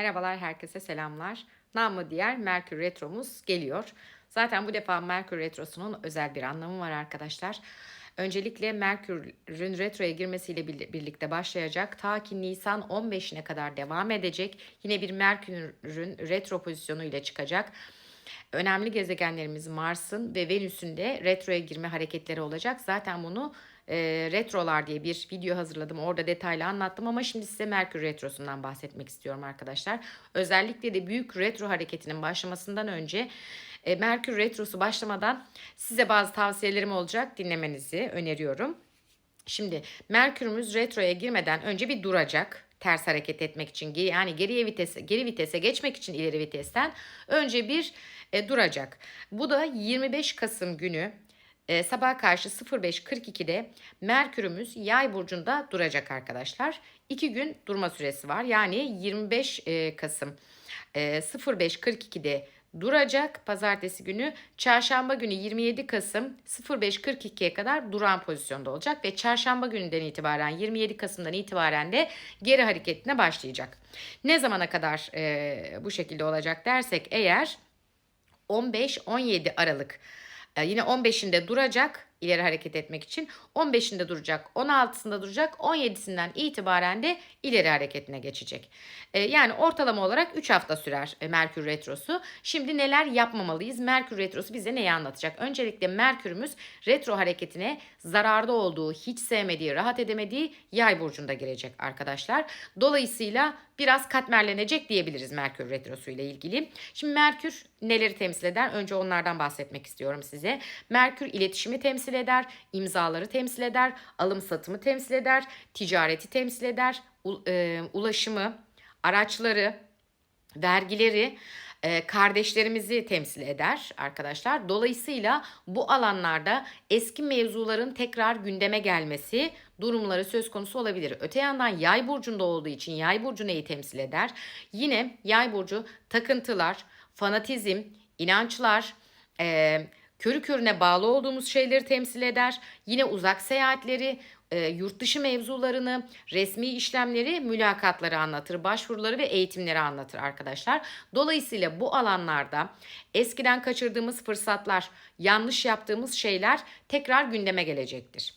Merhabalar herkese selamlar. Namı diğer Merkür Retromuz geliyor. Zaten bu defa Merkür Retrosu'nun özel bir anlamı var arkadaşlar. Öncelikle Merkür'ün retroya girmesiyle bir- birlikte başlayacak. Ta ki Nisan 15'ine kadar devam edecek. Yine bir Merkür'ün retro pozisyonu ile çıkacak. Önemli gezegenlerimiz Mars'ın ve Venüs'ün de retroya girme hareketleri olacak. Zaten bunu e, retrolar diye bir video hazırladım. Orada detaylı anlattım ama şimdi size Merkür Retrosu'ndan bahsetmek istiyorum arkadaşlar. Özellikle de büyük retro hareketinin başlamasından önce e, Merkür Retrosu başlamadan size bazı tavsiyelerim olacak. Dinlemenizi öneriyorum. Şimdi Merkürümüz retroya girmeden önce bir duracak. Ters hareket etmek için yani geriye vitese geri vitese geçmek için ileri vitesten önce bir e, duracak. Bu da 25 Kasım günü e, sabah karşı 05.42'de Merkürümüz Yay burcunda duracak arkadaşlar. 2 gün durma süresi var. Yani 25 e, Kasım e, 05.42'de duracak pazartesi günü. Çarşamba günü 27 Kasım 05.42'ye kadar duran pozisyonda olacak ve çarşamba gününden itibaren 27 Kasım'dan itibaren de geri hareketine başlayacak. Ne zamana kadar e, bu şekilde olacak dersek eğer 15-17 Aralık yine 15'inde duracak ileri hareket etmek için 15'inde duracak 16'sında duracak 17'sinden itibaren de ileri hareketine geçecek. E, yani ortalama olarak 3 hafta sürer e, Merkür Retrosu. Şimdi neler yapmamalıyız? Merkür Retrosu bize neyi anlatacak? Öncelikle Merkürümüz retro hareketine zararda olduğu, hiç sevmediği, rahat edemediği yay burcunda girecek arkadaşlar. Dolayısıyla biraz katmerlenecek diyebiliriz Merkür Retrosu ile ilgili. Şimdi Merkür neleri temsil eder? Önce onlardan bahsetmek istiyorum size. Merkür iletişimi temsil eder, imzaları temsil eder, alım satımı temsil eder, ticareti temsil eder, e, ulaşımı, araçları, vergileri, e, kardeşlerimizi temsil eder arkadaşlar. Dolayısıyla bu alanlarda eski mevzuların tekrar gündeme gelmesi durumları söz konusu olabilir. Öte yandan yay burcunda olduğu için yay burcu neyi temsil eder? Yine yay burcu takıntılar, fanatizm, inançlar, e, körü körüne bağlı olduğumuz şeyleri temsil eder. Yine uzak seyahatleri, e, yurt dışı mevzularını, resmi işlemleri, mülakatları anlatır, başvuruları ve eğitimleri anlatır arkadaşlar. Dolayısıyla bu alanlarda eskiden kaçırdığımız fırsatlar, yanlış yaptığımız şeyler tekrar gündeme gelecektir.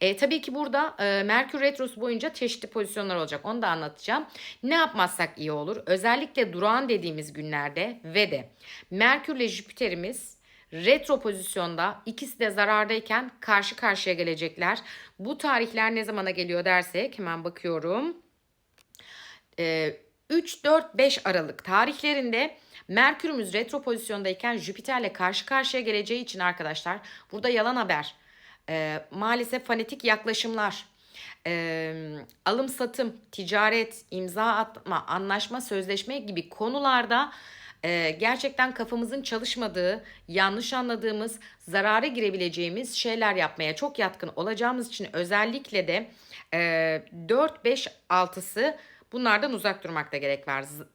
E, tabii ki burada e, Merkür Retrosu boyunca çeşitli pozisyonlar olacak. Onu da anlatacağım. Ne yapmazsak iyi olur? Özellikle durağan dediğimiz günlerde ve de Merkür ile Jüpiter'imiz retro pozisyonda ikisi de zarardayken karşı karşıya gelecekler. Bu tarihler ne zamana geliyor dersek hemen bakıyorum. Ee, 3-4-5 Aralık tarihlerinde Merkürümüz retro pozisyondayken Jüpiter'le karşı karşıya geleceği için arkadaşlar burada yalan haber, e, maalesef fanatik yaklaşımlar, e, alım satım, ticaret, imza atma, anlaşma, sözleşme gibi konularda e, gerçekten kafamızın çalışmadığı, yanlış anladığımız, zarara girebileceğimiz şeyler yapmaya çok yatkın olacağımız için özellikle de e, 4, 5, 6'sı bunlardan uzak durmakta gerek var. Z-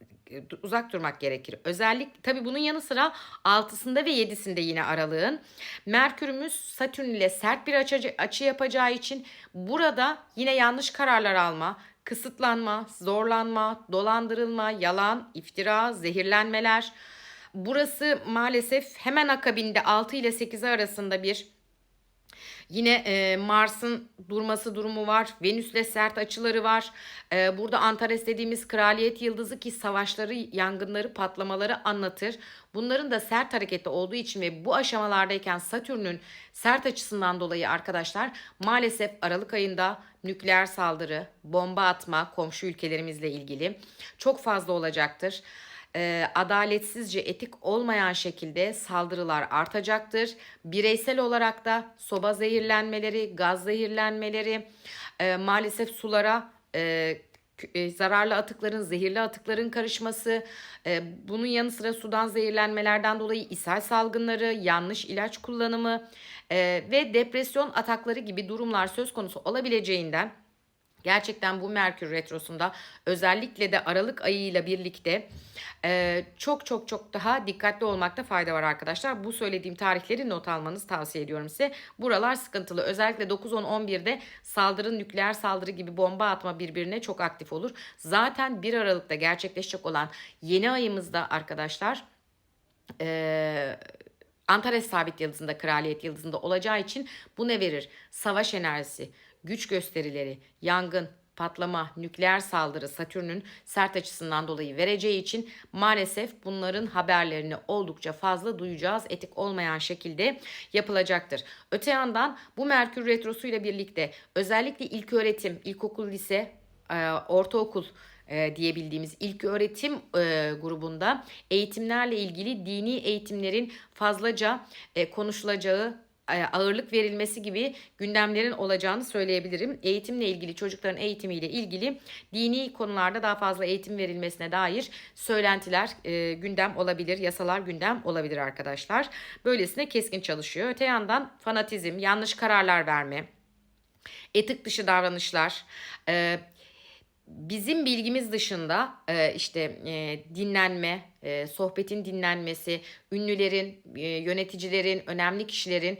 uzak durmak gerekir. Özellikle tabii bunun yanı sıra 6'sında ve 7'sinde yine aralığın Merkürümüz Satürn ile sert bir açı, açı yapacağı için burada yine yanlış kararlar alma, kısıtlanma, zorlanma, dolandırılma, yalan, iftira, zehirlenmeler. Burası maalesef hemen akabinde 6 ile 8 arasında bir Yine e, Mars'ın durması durumu var. Venüs'le sert açıları var. E, burada Antares dediğimiz kraliyet yıldızı ki savaşları, yangınları, patlamaları anlatır. Bunların da sert harekette olduğu için ve bu aşamalardayken Satürn'ün sert açısından dolayı arkadaşlar maalesef Aralık ayında nükleer saldırı, bomba atma komşu ülkelerimizle ilgili çok fazla olacaktır e, adaletsizce etik olmayan şekilde saldırılar artacaktır. Bireysel olarak da soba zehirlenmeleri, gaz zehirlenmeleri, e, maalesef sulara e, e, zararlı atıkların, zehirli atıkların karışması, e, bunun yanı sıra sudan zehirlenmelerden dolayı ishal salgınları, yanlış ilaç kullanımı e, ve depresyon atakları gibi durumlar söz konusu olabileceğinden Gerçekten bu Merkür Retrosu'nda özellikle de Aralık ayıyla birlikte e, çok çok çok daha dikkatli olmakta fayda var arkadaşlar. Bu söylediğim tarihleri not almanızı tavsiye ediyorum size. Buralar sıkıntılı. Özellikle 9-10-11'de saldırı, nükleer saldırı gibi bomba atma birbirine çok aktif olur. Zaten 1 Aralık'ta gerçekleşecek olan yeni ayımızda arkadaşlar e, Antares sabit yıldızında, kraliyet yıldızında olacağı için bu ne verir? Savaş enerjisi, güç gösterileri, yangın, patlama, nükleer saldırı Satürn'ün sert açısından dolayı vereceği için maalesef bunların haberlerini oldukça fazla duyacağız. Etik olmayan şekilde yapılacaktır. Öte yandan bu Merkür Retrosu ile birlikte özellikle ilk öğretim, ilkokul, lise, e, ortaokul e, diyebildiğimiz ilk öğretim e, grubunda eğitimlerle ilgili dini eğitimlerin fazlaca e, konuşulacağı ağırlık verilmesi gibi gündemlerin olacağını söyleyebilirim. Eğitimle ilgili çocukların eğitimiyle ilgili dini konularda daha fazla eğitim verilmesine dair söylentiler e, gündem olabilir, yasalar gündem olabilir arkadaşlar. Böylesine keskin çalışıyor. Öte yandan fanatizm, yanlış kararlar verme, etik dışı davranışlar, e, bizim bilgimiz dışında e, işte e, dinlenme, e, sohbetin dinlenmesi, ünlülerin, yöneticilerin, önemli kişilerin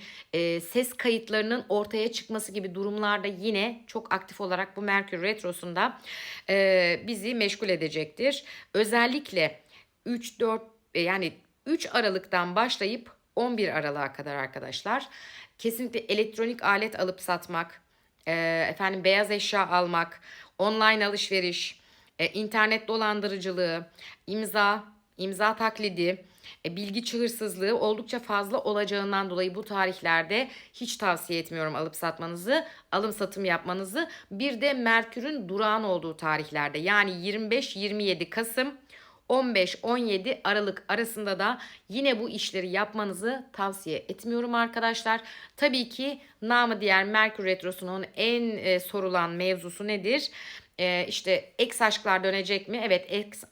ses kayıtlarının ortaya çıkması gibi durumlarda yine çok aktif olarak bu Merkür Retrosu'nda e, bizi meşgul edecektir. Özellikle 3-4 e, yani 3 Aralık'tan başlayıp 11 Aralık'a kadar arkadaşlar kesinlikle elektronik alet alıp satmak, efendim beyaz eşya almak, online alışveriş, e, internet dolandırıcılığı, imza, imza taklidi, e, bilgi çığırsızlığı oldukça fazla olacağından dolayı bu tarihlerde hiç tavsiye etmiyorum alıp satmanızı, alım satım yapmanızı. Bir de Merkür'ün durağan olduğu tarihlerde yani 25-27 Kasım 15-17 Aralık arasında da yine bu işleri yapmanızı tavsiye etmiyorum arkadaşlar. Tabii ki namı diğer Merkür Retrosu'nun en e, sorulan mevzusu nedir? E, işte ex aşklar dönecek mi? Evet ex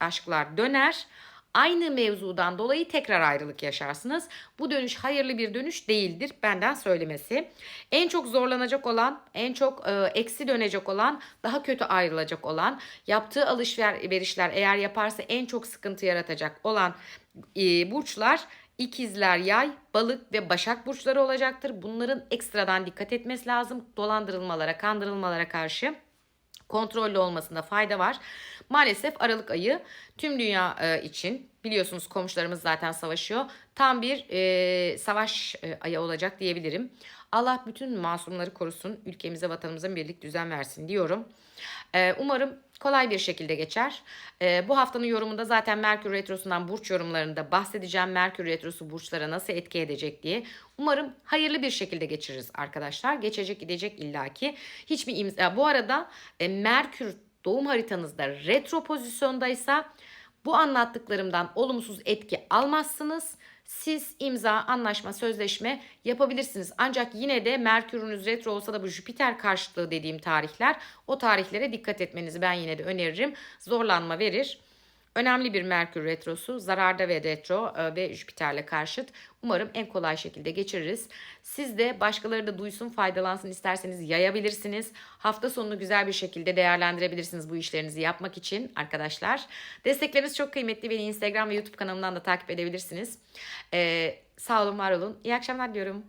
aşklar döner aynı mevzudan dolayı tekrar ayrılık yaşarsınız. Bu dönüş hayırlı bir dönüş değildir benden söylemesi. En çok zorlanacak olan, en çok e, eksi dönecek olan, daha kötü ayrılacak olan, yaptığı alışverişler eğer yaparsa en çok sıkıntı yaratacak olan e, burçlar İkizler, Yay, Balık ve Başak burçları olacaktır. Bunların ekstradan dikkat etmesi lazım dolandırılmalara, kandırılmalara karşı kontrollü olmasında fayda var. Maalesef Aralık ayı tüm dünya e, için biliyorsunuz komşularımız zaten savaşıyor. Tam bir e, savaş e, ayı olacak diyebilirim. Allah bütün masumları korusun. Ülkemize, vatanımıza birlik düzen versin diyorum. E, umarım kolay bir şekilde geçer. E, bu haftanın yorumunda zaten Merkür Retrosu'ndan burç yorumlarında bahsedeceğim. Merkür Retrosu burçlara nasıl etki edecek diye. Umarım hayırlı bir şekilde geçiririz arkadaşlar. Geçecek gidecek illaki. Hiçbir imza. Bu arada e, Merkür doğum haritanızda retro pozisyondaysa bu anlattıklarımdan olumsuz etki almazsınız. Siz imza, anlaşma, sözleşme yapabilirsiniz. Ancak yine de Merkür'ünüz retro olsa da bu Jüpiter karşıtlığı dediğim tarihler o tarihlere dikkat etmenizi ben yine de öneririm. Zorlanma verir. Önemli bir Merkür Retrosu, zararda ve retro e, ve Jüpiter'le karşıt. Umarım en kolay şekilde geçiririz. Siz de başkaları da duysun, faydalansın isterseniz yayabilirsiniz. Hafta sonunu güzel bir şekilde değerlendirebilirsiniz bu işlerinizi yapmak için arkadaşlar. Destekleriniz çok kıymetli. Beni Instagram ve YouTube kanalımdan da takip edebilirsiniz. Ee, sağ olun, var olun. İyi akşamlar diyorum.